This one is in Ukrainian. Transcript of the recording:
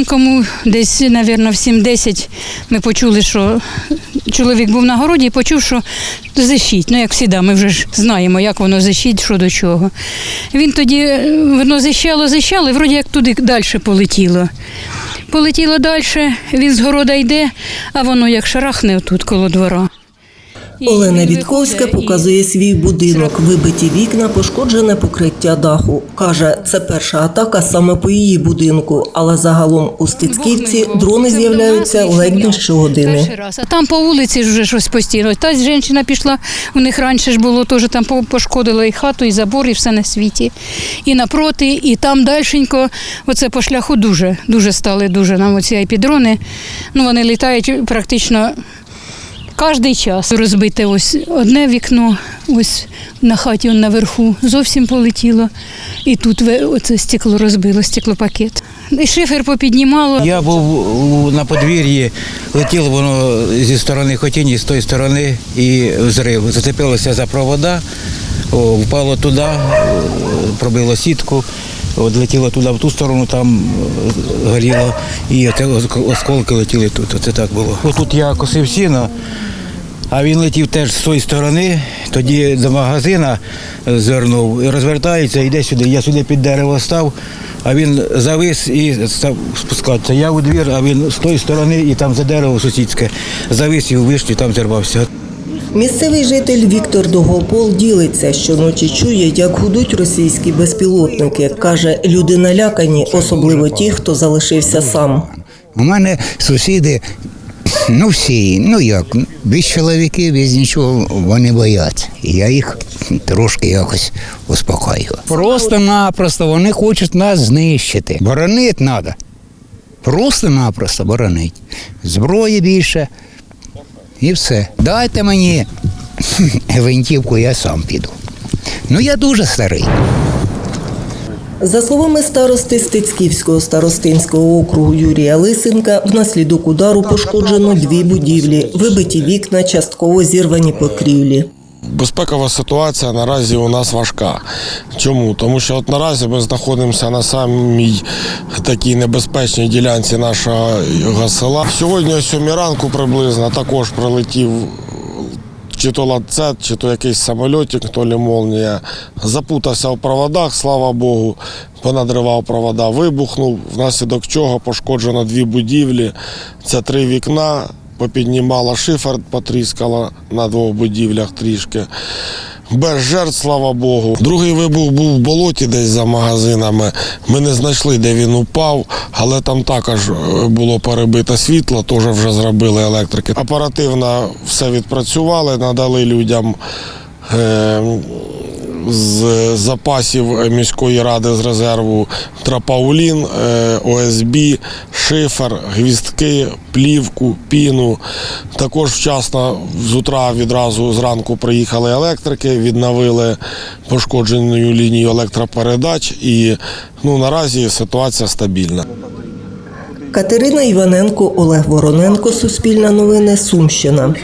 ранком, десь, мабуть, в 7-10 ми почули, що чоловік був на городі і почув, що защить. Ну, як завжди, ми вже ж знаємо, як воно защить, що до чого. Він тоді е, воно зищало, зищало, і вроді як туди далі полетіло. Полетіло далі, він з города йде, а воно як шарахне отут коло двора. Олена Вітковська показує свій будинок, вибиті вікна, пошкоджене покриття даху. Каже, це перша атака саме по її будинку, але загалом у Стецьківці дрони з'являються ледь не щогодини. А там по вулиці вже щось постійно. Та жінка пішла, у них раніше ж було теж там по- пошкодила і хату, і забор, і все на світі. І напроти, і там дальшенько, оце по шляху дуже, дуже стали дуже нам оці айпідрони. Ну, вони літають практично кожний час. Розбите ось одне вікно, ось на хаті он наверху зовсім полетіло. І тут ви- оце стекло розбило, стеклопакет. І шифер попіднімало. Я був на подвір'ї, летіло воно зі сторони хотіні, з тої сторони, і взрив. Зацепилося за провода, впало туди, пробило сітку, от летіло туди, в ту сторону, там е, горіло, і осколки летіли тут. Оце так було. Тут я косив сіно, а він летів теж з тої сторони, тоді до магазина е, звернув, розвертається, йде сюди. Я сюди під дерево став, а він завис і став спускатися. Я у двір, а він з тої сторони і там за дерево сусідське завис і у вишні там зірвався. Місцевий житель Віктор Довгопол ділиться, що ночі чує, як гудуть російські безпілотники. Каже, люди налякані, особливо ті, хто залишився сам. У мене сусіди, ну всі, ну як, без чоловіків, без нічого, вони бояться. Я їх трошки якось успокоюю. Просто-напросто вони хочуть нас знищити. Боронити треба. Просто-напросто боронити. Зброї більше. І все. Дайте мені гвинтівку, я сам піду. Ну я дуже старий. За словами старости Стецьківського старостинського округу Юрія Лисенка, внаслідок удару пошкоджено дві будівлі, вибиті вікна, частково зірвані покрівлі. Безпекова ситуація наразі у нас важка. Чому? Тому що от наразі ми знаходимося на самій такій небезпечній ділянці нашого села. Сьогодні о 7 ранку приблизно також прилетів чи то ланцет, чи то якийсь самольотик, то лі молнія. Запутався в проводах, слава Богу, понадривав провода, вибухнув, внаслідок чого пошкоджено дві будівлі. Це три вікна, попіднімала шифер, потріскала на двох будівлях трішки. Без жертв, слава Богу. Другий вибух був в болоті десь за магазинами. Ми не знайшли, де він упав, але там також е, було перебите світло, теж вже зробили електрики. Оперативно все відпрацювали, надали людям. е, З запасів міської ради з резерву трапаулін, е, ОСБ, шифер, гвіздки, плівку, піну. Також вчасно з утра відразу зранку приїхали електрики, відновили пошкоджену лінію електропередач і ну, наразі ситуація стабільна. Катерина Іваненко, Олег Вороненко, Суспільне новини, Сумщина.